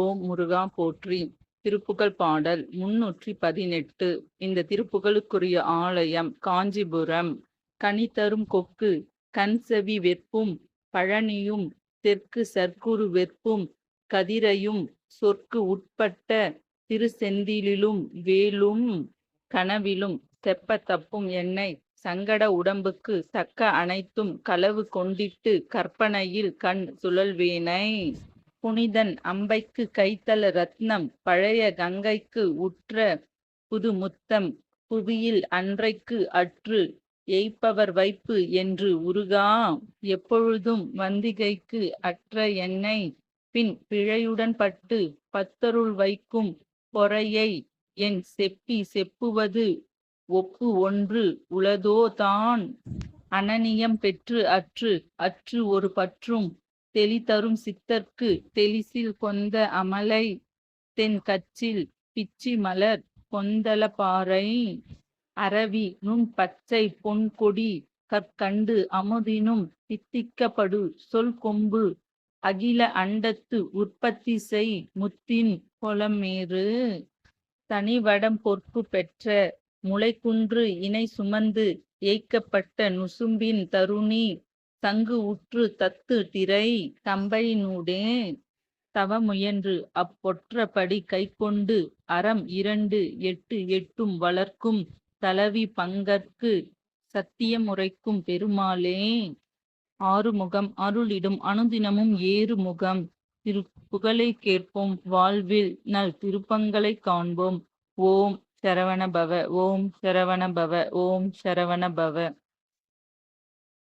ஓம் முருகா போற்றி. திருப்புகழ் பாடல் முன்னூற்றி பதினெட்டு. இந்த திருப்புகழுக்குரிய ஆலயம் காஞ்சிபுரம். கனி தரும் கொக்கு கண்செவி வெற்பும் பழனியும் தெற்கு சர்க்குரு வெற்பும் கதிரையும் சொற்கு உட்பட்ட திருசெந்திலும் வேலும் கனவிலும் செப்ப தப்பும் என்னை சங்கட உடம்புக்கு தக்க அனைத்தும் களவு கொண்டிட்டு கற்பனையில் கண் சுழல்வேனை. புனிதன் அம்பைக்கு கைத்தல ரத்னம் பழைய கங்கைக்கு உற்ற புது முத்தம் புவியில் அன்றைக்கு அற்று எய்ப்பவர் வைப்பு என்று உருகா எப்பொழுதும் வந்திகைக்கு அற்ற என்னை பின் பிழையுடன் பட்டு பத்தருள் வைக்கும் பொறையை என் செப்பி செப்புவது ஒப்பு ஒன்று உளதோ தான். பெற்று அற்று அற்று ஒரு பற்றும் தெளிதரும் சித்தர்க்கு தெளிசில் கொந்த அமலை தென் கச்சில் பிச்சி மலர் கொந்தள பாறை அரவி நுண் பச்சை பொன் கொடி கற்கண்டு அமுதினும் தித்திக்கப்படு சொல் கொம்பு அகில அண்டத்து உற்பத்தி செய் முத்தின் பொலமேறு தனிவடம் பொறுப்பு பெற்ற முளைக்குன்று இணை சுமந்து ஏய்க்கப்பட்ட நுசும்பின் தருணி தங்கு உற்று தத்து திரை தம்பையினூடே தவ முயன்று அப்பொற்றபடி கைக்கொண்டு அறம் இரண்டு எட்டு எட்டும் வளர்க்கும் தலவி பங்கற்கு சத்தியமுறைக்கும் பெருமாளே. ஆறுமுகம் அருளிடும் அனுதினமும் ஏறு முகம் திரு புகழை கேட்போம் வாழ்வில் நல் திருப்பங்களை காண்போம். ஓம் சரவண பவ ஓம் சரவண பவ ஓம் சரவண பவ